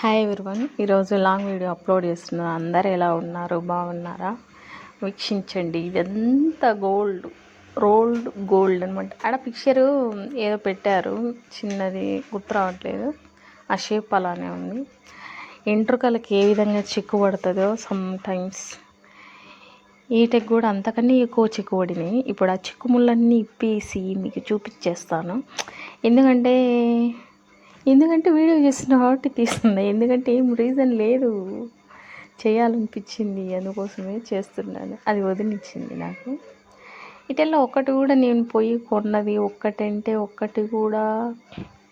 Hi everyone ఈరోజు long video upload చేస్తున్నాను అందరు ఎలా ఉన్నారు? బాగున్నారా? వీక్షించండి. ఇదంతా గోల్డ్? రోల్డ్ గోల్డ్ అనమాట ఆడ పిక్చరు ఏదో పెట్టారు. చిన్నది గుర్తు రావట్లేదు. ఆ షేప్ అలానే ఉంది. ఎంట్రుకలకి ఏ విధంగా చిక్కు పడుతుందో సమ్ టైమ్స్ ఈటకి కూడా అంతకన్నా ఎక్కువ చిక్కు పడినాయి. ఇప్పుడు ఆ చిక్కుముళ్ళన్నీ ఇప్పేసి మీకు చూపించేస్తాను. ఎందుకంటే ఎందుకంటే వీడియో చేస్తున్న కాబట్టి తీస్తున్నా ఎందుకంటే ఏం రీజన్ లేదు. చేయాలనిపించింది అందుకోసమే చేస్తున్నాను. అది వదిలిచ్చింది నాకు. ఇటెల్లా ఒక్కటి కూడా నేను పోయి కొన్నది ఒక్కటంటే ఒక్కటి కూడా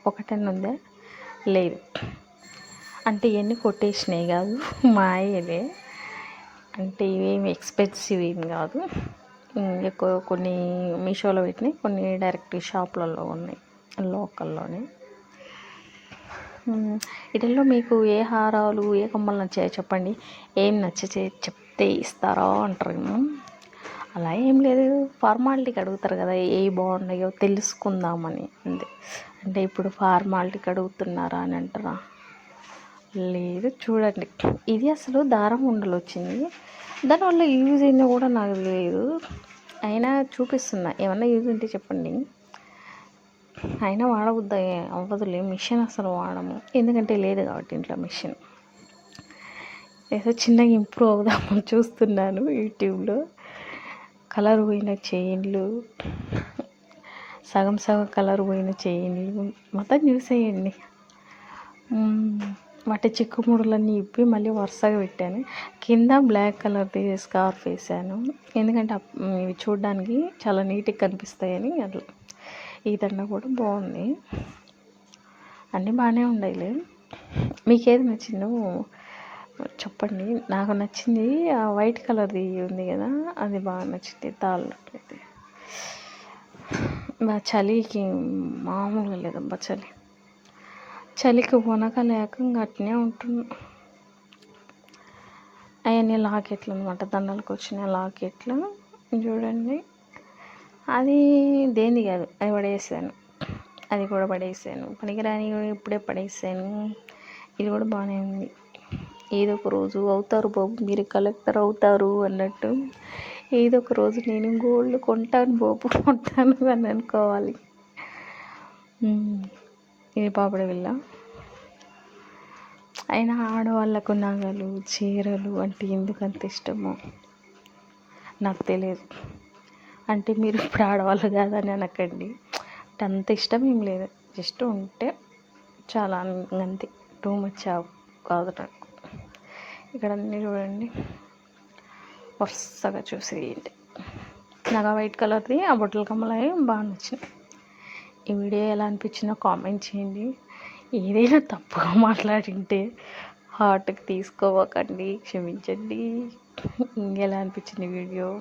ఒకటని ఉందా? లేదు. అంటే ఇవన్నీ కొట్టేసినాయి కాదు. మాయలే. అంటే ఇవేమి ఎక్స్పెన్సివ్ ఏం కాదు. ఎక్కువ కొన్ని మీషోలో పెట్టినాయి కొన్ని డైరెక్ట్ షాప్లలో ఉన్నాయి. లోకల్లోనే వీటిల్లో మీకు ఏ హారాలు ఏ కమ్మలు నచ్చాయో చెప్పండి. ఏం నచ్చితే చెప్తే ఇస్తారా అంటారు అలా ఏం లేదు. ఫార్మాలిటీకి అడుగుతారు కదా ఏ బాగున్నాయో తెలుసుకుందామని. అంతే. అంటే ఇప్పుడు ఫార్మాలిటీకి అడుగుతున్నారా అని అంటారా? లేదు చూడండి. ఇది అసలు దారం ఉండలు వచ్చింది. దానివల్ల యూజ్ అయిందో కూడా నాకు లేదు అయినా చూపిస్తున్నా. ఏమన్నా యూజ్ ఉంటే చెప్పండి. అయినా వాడబుద్ది అవ్వదులే మిషన్ అసలు వాడము. ఎందుకంటే లేదు కాబట్టి ఇంట్లో మిషన్. ఏదో చిన్నగా ఇంప్రూవ్ అవుదామని చూస్తున్నాను యూట్యూబ్లో. కలర్ పోయిన చైన్లు సగం సగం కలర్ పోయిన చైన్లు మొత్తం చూసేయండి వాటి చిక్కుముడులన్నీ ఇప్పి మళ్ళీ వరుసగా పెట్టాను. కింద బ్లాక్ కలర్ది స్కార్ఫ్ వేసాను. ఎందుకంటే ఇవి చూడడానికి చాలా నీట్గా కనిపిస్తాయని అట్లా. ఈ దండ కూడా బాగుంది. అన్నీ బాగానే ఉండాలి. మీకు ఏది నచ్చిందో చెప్పండి. నాకు నచ్చింది ఆ వైట్ కలర్ది ఉంది కదా అది బాగా నచ్చింది తాళ్ళట్లయితే బా చలికి మామూలుగా లేదబ్బా చలి. చలికి వనక లేక అట్నే ఉంటున్నా. అవన్నీ లాకెట్లు అనమాట దండలకు వచ్చిన లాకెట్లు. చూడండి. అది దేంది కాదు అది పడేసాను. అది కూడా పడేసాను. పనికిరాని ఇప్పుడే పడేసాను. ఇది కూడా బాగానే ఉంది. ఏదో ఒక రోజు అవుతారు బాబు మీరు కలెక్టర్ అవుతారు అన్నట్టు. ఏదో ఒక రోజు నేను గోల్డ్ కొంటాను బాబు కొంటాను అని అనుకోవాలి. ఇది పాపడ విల్ల అయినా ఆడవాళ్ళకు నగలు చీరలు అంటే ఎందుకు అంత ఇష్టమో? నాకు తెలియదు. అంటే మీరు ఇప్పుడు ఆడవాళ్ళు కాదని అనకండి. అంటే అంత ఇష్టం ఏం లేదు. జస్ట్ ఉంటే చాలా అంతే. టూ మచ్ కాదు నాకు. ఇక్కడ అన్నీ చూడండి. వరుసగా చూసేయండి. నాకు ఆ వైట్ కలర్ది ఆ బొట్టల కమ్మలు బాగా నచ్చినాయి. ఈ వీడియో ఎలా అనిపించినా కామెంట్ చేయండి. ఏదైనా తప్పుగా మాట్లాడింటే హార్ట్కి తీసుకోవకండి క్షమించండి. ఎలా అనిపించింది వీడియో?